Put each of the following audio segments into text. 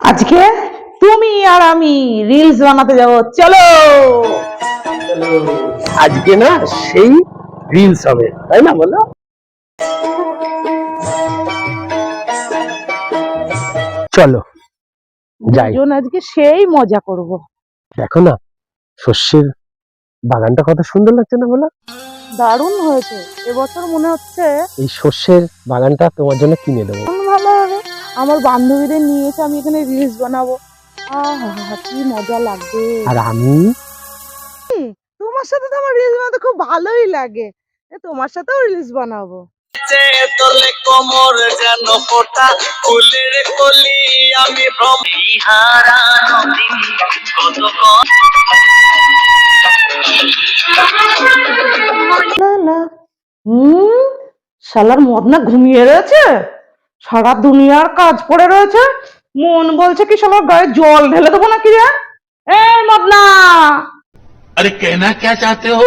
আজকে তুমি আর আমি রিলস বানাতে যাব। চলো! আজকে না সেই রিলস হবে তাই না বলো? চলো যাই। আজকে সেই মজা করব। দেখো না শস্যের বাগানটা কত সুন্দর লাগছে না বলো? দারুণ হয়েছে। এবছর মনে হচ্ছে এই শস্যের বাগানটা তোমার জন্য কিনে দেবো। ভালো হবে। আমার বান্ধবীদের নিয়ে এসে আমি এখানে রিলস বানাবো। আহা কি মজা লাগবে। আর আমি? তোমার সাথে তো আমার রিলস বানাতে খুব ভালোই লাগে। তোমার সাথেও রিলস বানাবো। তোলে কোমর যেন ফোটা ফুলের কলি আমি ভ্রম হারানো দিন কত হুম শালার মদনা ঘুমিয়ে রয়েছে সারা দুনিয়ার কাজ পড়ে রয়েছে মন বলছে কি শালার গায়ে জল ঢেলে দেবো নাকি রে এ মদনা अरे कहना क्या चाहते हो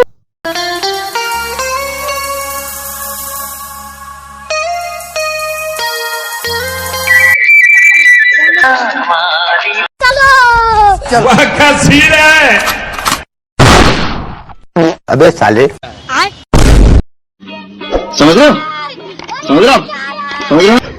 अबे साले 怎么滴怎么滴怎么滴